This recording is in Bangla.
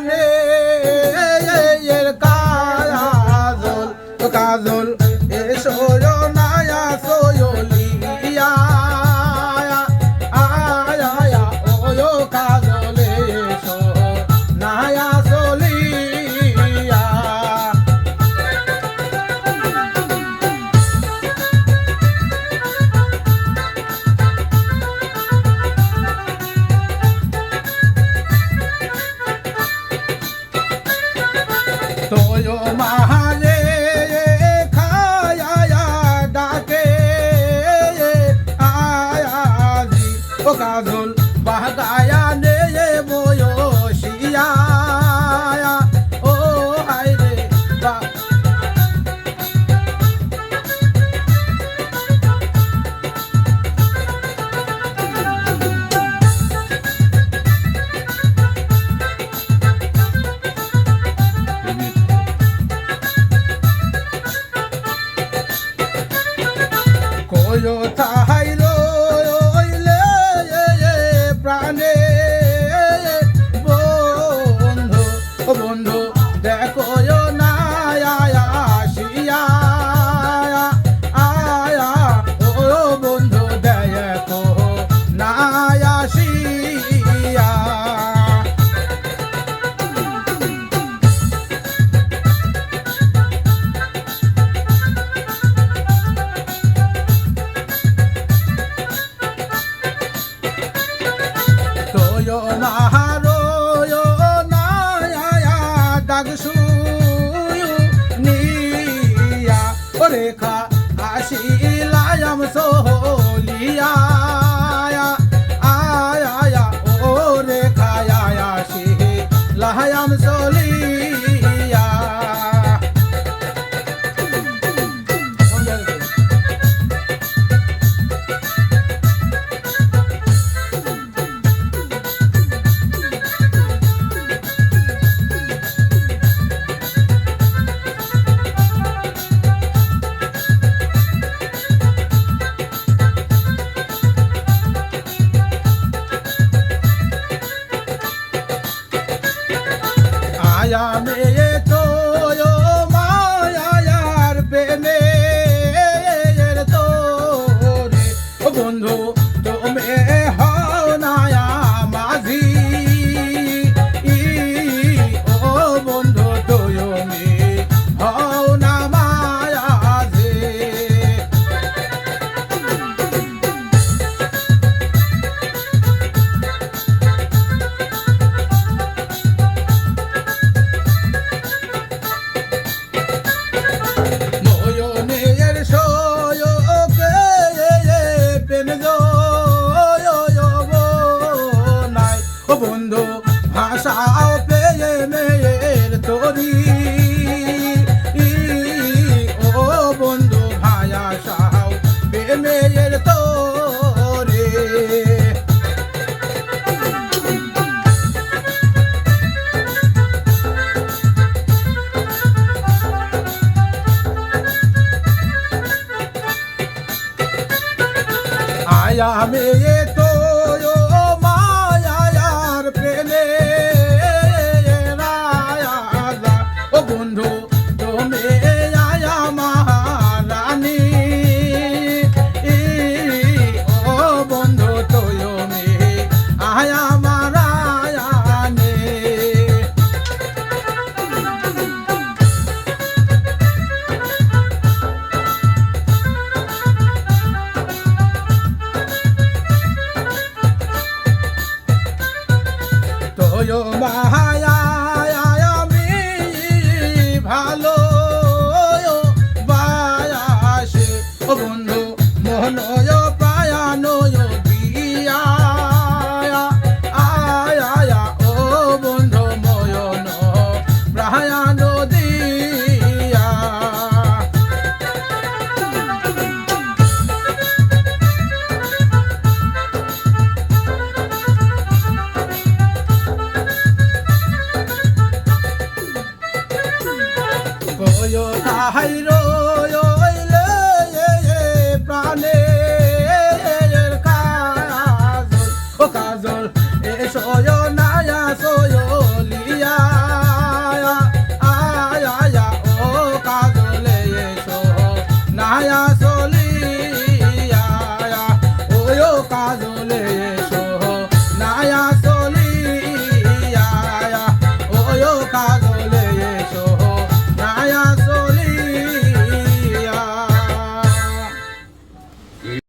maneiro. ও কাজল বাহদায়া নেয়ে বয়সিয়া ও হাই রে কয়তা প্রাণে Lola. secreto. বন্ধু ভাষাও পেয়ে মেয়ের তরি। আয়া মেয়ে মায়া আমি ভালো বায়াসে বন্ধু মনোয় হাইরো